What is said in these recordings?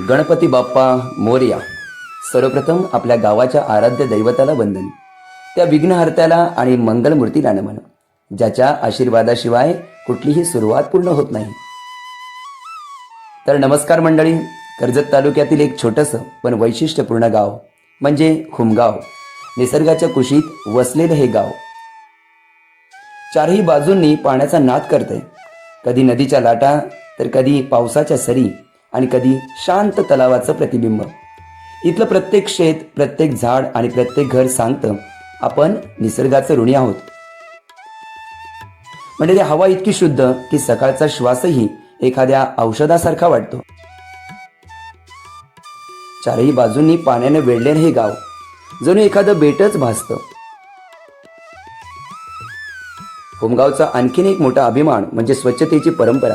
गणपती बाप्पा मोरया सर्वप्रथम आपल्या गावाच्या आराध्य दैवताला वंदन. त्या विघ्नहर्त्याला आणि मंगलमूर्तीला नमन. ज्याच्या आशीर्वादाशिवाय कुठलीही सुरुवात पूर्ण होत नाही. तर नमस्कार मंडळी कर्जत तालुक्यातील एक छोटंसं पण वैशिष्ट्यपूर्ण गाव म्हणजे खुमगाव निसर्गाच्या कुशीत वसलेलं हे गाव. चारही बाजूंनी पाण्याचा नाद करते कधी नदीच्या लाटा तर कधी पावसाच्या सरी आणि कधी शांत तलावाचं प्रतिबिंब. इथलं प्रत्येक शेत प्रत्येक झाड आणि प्रत्येक घर सांगतं आपण निसर्गाचं ऋणी आहोत. म्हणजे ती हवा इतकी शुद्ध की सकाळचा श्वासही एखाद्या औषधासारखा वाटतो. चारही बाजूंनी पाण्याने वेढलेलं हे गाव जणू एखादं बेटच भासतं. होमगावचा आणखीन एक मोठा अभिमान म्हणजे स्वच्छतेची परंपरा.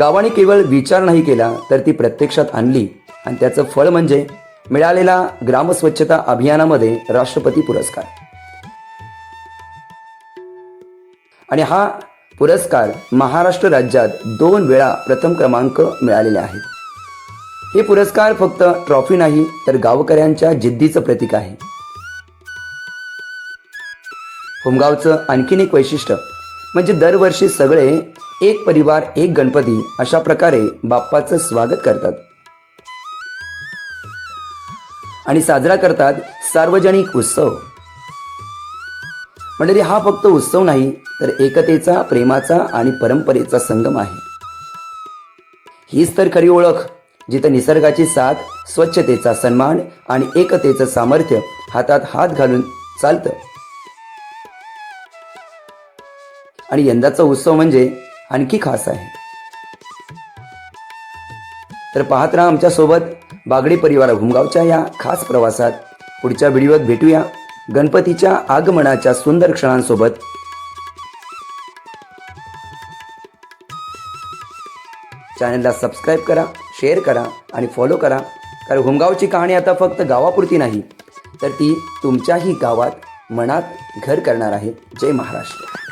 गावाने केवळ विचार नाही केला तर ती प्रत्यक्षात आणली. आणि त्याचं फळ म्हणजे मिळालेला ग्रामस्वच्छता अभियानामध्ये राष्ट्रपती पुरस्कार. आणि हा पुरस्कार महाराष्ट्र राज्यात दोन वेळा प्रथम क्रमांक मिळालेले आहेत हे पुरस्कार फक्त ट्रॉफी नाही तर गावकऱ्यांच्या जिद्दीचं प्रतीक आहे. होमगावचं आणखीन एक वैशिष्ट्य म्हणजे दरवर्षी सगळे एक परिवार एक गणपती अशा प्रकारे बाप्पाचं स्वागत करतात. आणि साजरा करतात सार्वजनिक उत्सव. म्हणजे हा फक्त उत्सव नाही तर एकतेचा प्रेमाचा आणि परंपरेचा संगम आहे. हीच तर खरी ओळख जिथं निसर्गाची साथ स्वच्छतेचा सन्मान आणि एकतेचं सामर्थ्य हातात हात घालून चालतं. आणि यंदाचा उत्सव म्हणजे आणखी खास आहे. तर पाहत राहा आमच्यासोबत बागडी परिवार घुमगावच्या या खास प्रवासात. पुढच्या व्हिडिओत भेटूया गणपतीच्या आगमनाच्या सुंदर क्षणांसोबत. चॅनलला सबस्क्राईब करा शेअर करा आणि फॉलो करा. कारण घुमगावची कहाणी आता फक्त गावापुरती नाही तर ती तुमच्याही गावात मनात घर करणार आहे. जय महाराष्ट्र.